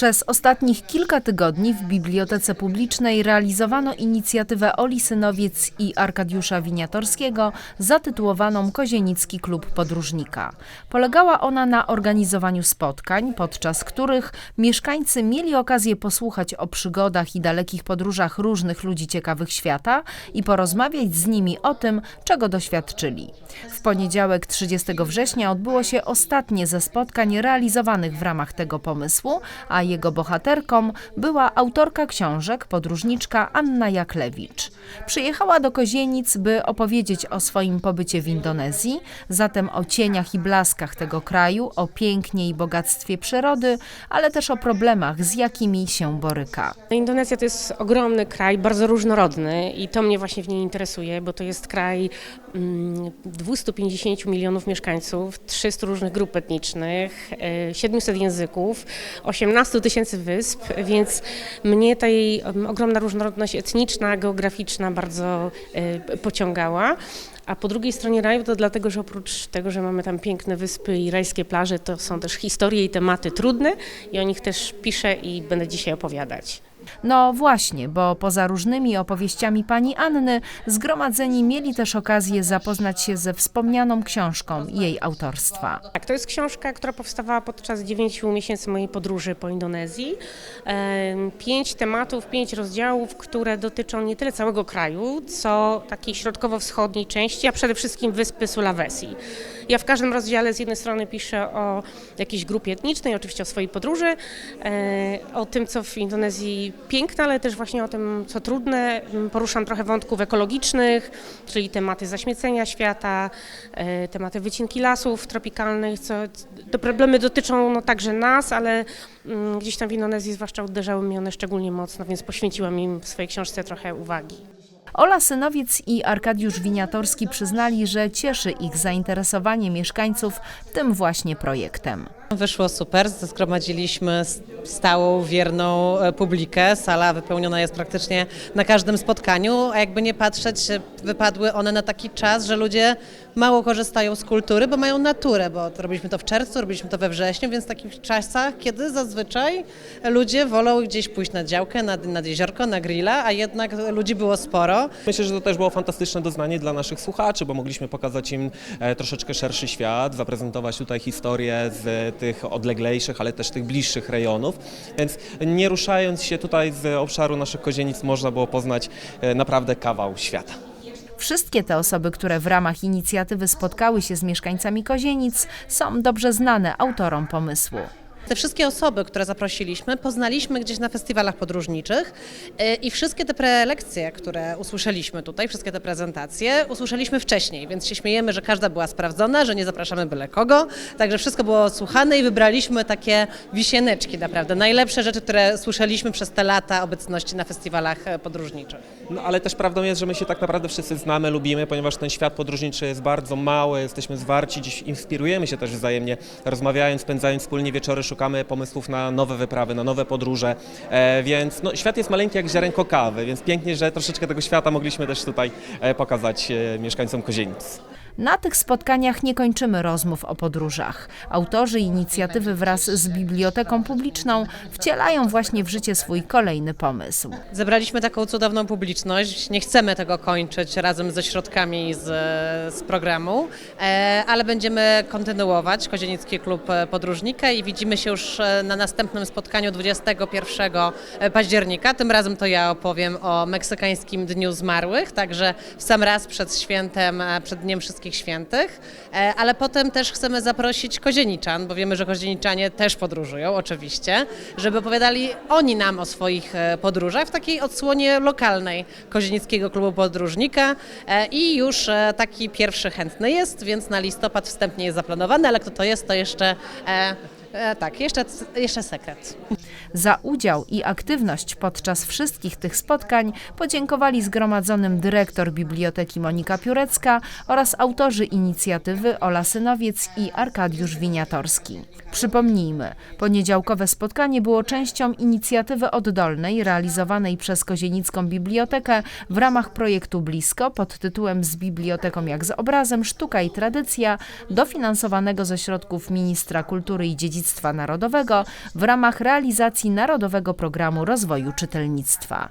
Przez ostatnich kilka tygodni w Bibliotece Publicznej realizowano inicjatywę Oli Synowiec i Arkadiusza Winiatorskiego zatytułowaną Kozienicki Klub Podróżnika. Polegała ona na organizowaniu spotkań, podczas których mieszkańcy mieli okazję posłuchać o przygodach i dalekich podróżach różnych ludzi ciekawych świata i porozmawiać z nimi o tym, czego doświadczyli. W poniedziałek 30 września odbyło się ostatnie ze spotkań realizowanych w ramach tego pomysłu, a jego bohaterką była autorka książek, podróżniczka Anna Jaklewicz. Przyjechała do Kozienic, by opowiedzieć o swoim pobycie w Indonezji, zatem o cieniach i blaskach tego kraju, o pięknie i bogactwie przyrody, ale też o problemach, z jakimi się boryka. Indonezja to jest ogromny kraj, bardzo różnorodny i to mnie właśnie w niej interesuje, bo to jest kraj 250 milionów mieszkańców, 300 różnych grup etnicznych, e, 700 języków, 18 tysięcy wysp, więc mnie ta jej em, ogromna różnorodność etniczna, geograficzna bardzo e, pociągała. A po drugiej stronie raju to dlatego, że oprócz tego, że mamy tam piękne wyspy i rajskie plaże, to są też historie i tematy trudne i o nich też piszę i będę dzisiaj opowiadać. No właśnie, bo poza różnymi opowieściami pani Anny, zgromadzeni mieli też okazję zapoznać się ze wspomnianą książką jej autorstwa. Tak, to jest książka, która powstawała podczas 9 miesięcy mojej podróży po Indonezji. Pięć tematów, pięć rozdziałów, które dotyczą nie tyle całego kraju, co takiej środkowo-wschodniej części, a przede wszystkim wyspy Sulawesi. Ja w każdym rozdziale z jednej strony piszę o jakiejś grupie etnicznej, oczywiście o swojej podróży, e, o tym, co w Indonezji piękne, ale też właśnie o tym, co trudne. M, Poruszam trochę wątków ekologicznych, czyli tematy zaśmiecenia świata, e, tematy wycinki lasów tropikalnych, co te problemy dotyczą no, także nas, ale mm, gdzieś tam w Indonezji zwłaszcza uderzały mnie one szczególnie mocno, więc poświęciłam im w swojej książce trochę uwagi. Ola Synowiec i Arkadiusz Winiatorski przyznali, że cieszy ich zainteresowanie mieszkańców tym właśnie projektem. Wyszło super, zgromadziliśmy stałą, wierną e, publikę. Sala wypełniona jest praktycznie na każdym spotkaniu, a jakby nie patrzeć, e, wypadły one na taki czas, że ludzie mało korzystają z kultury, bo mają naturę, bo robiliśmy to w czerwcu, robiliśmy to we wrześniu, więc w takich czasach, kiedy zazwyczaj ludzie wolą gdzieś pójść na działkę, nad, nad jeziorko, na grilla, a jednak ludzi było sporo. Myślę, że to też było fantastyczne doznanie dla naszych słuchaczy, bo mogliśmy pokazać im e, troszeczkę szerszy świat, zaprezentować tutaj historię z tych odleglejszych, ale też tych bliższych rejonów. Więc nie ruszając się tutaj z obszaru naszych kozienic, można było poznać e, naprawdę kawał świata. Wszystkie te osoby, które w ramach inicjatywy spotkały się z mieszkańcami Kozienic, są dobrze znane autorom pomysłu. Te wszystkie osoby, które zaprosiliśmy, poznaliśmy gdzieś na festiwalach podróżniczych yy, i wszystkie te prelekcje, które usłyszeliśmy tutaj, wszystkie te prezentacje, usłyszeliśmy wcześniej, więc się śmiejemy, że każda była sprawdzona, że nie zapraszamy byle kogo, także wszystko było słuchane i wybraliśmy takie wisieneczki naprawdę, najlepsze rzeczy, które słyszeliśmy przez te lata obecności na festiwalach e, podróżniczych. No ale też prawdą jest, że my się tak naprawdę wszyscy znamy, lubimy, ponieważ ten świat podróżniczy jest bardzo mały, jesteśmy zwarci, dziś inspirujemy się też wzajemnie, rozmawiając, spędzając wspólnie wieczory, szukamy pomysłów na nowe wyprawy, na nowe podróże, e, więc no, świat jest maleńki jak ziarenko kawy, więc pięknie, że troszeczkę tego świata mogliśmy też tutaj e, pokazać e, mieszkańcom Kozienic. Na tych spotkaniach nie kończymy rozmów o podróżach. Autorzy inicjatywy wraz z Biblioteką Publiczną wcielają właśnie w życie swój kolejny pomysł. Zebraliśmy taką cudowną publiczność. Nie chcemy tego kończyć razem ze środkami z, z programu, e, ale będziemy kontynuować Kozienicki Klub e, Podróżnika i widzimy się już e, na następnym spotkaniu 21 października. Tym razem to ja opowiem o Meksykańskim Dniu Zmarłych, także w sam raz przed świętem, e, przed Dniem Wszystkich Świętych, e, ale potem też chcemy zaprosić kozieniczan, bo wiemy, że kozieniczanie też podróżują oczywiście, żeby opowiadali oni nam o swoich e, podróżach w takiej odsłonie lokalnej Kozienickiego Klubu Podróżnika. E, i już taki pierwszy chętny jest, więc na listopad wstępnie jest zaplanowany, ale kto to jest, to jeszcze e, tak, jeszcze, jeszcze sekret. Za udział i aktywność podczas wszystkich tych spotkań podziękowali zgromadzonym dyrektor Biblioteki Monika Piórecka oraz autorzy inicjatywy Ola Synowiec i Arkadiusz Winiatorski. Przypomnijmy, poniedziałkowe spotkanie było częścią inicjatywy oddolnej realizowanej przez Kozienicką Bibliotekę w ramach projektu Blisko pod tytułem Z biblioteką jak z obrazem Sztuka i tradycja, dofinansowanego ze środków Ministra Kultury i Dziedzictwa Dziedzictwa Narodowego w ramach realizacji Narodowego Programu Rozwoju Czytelnictwa.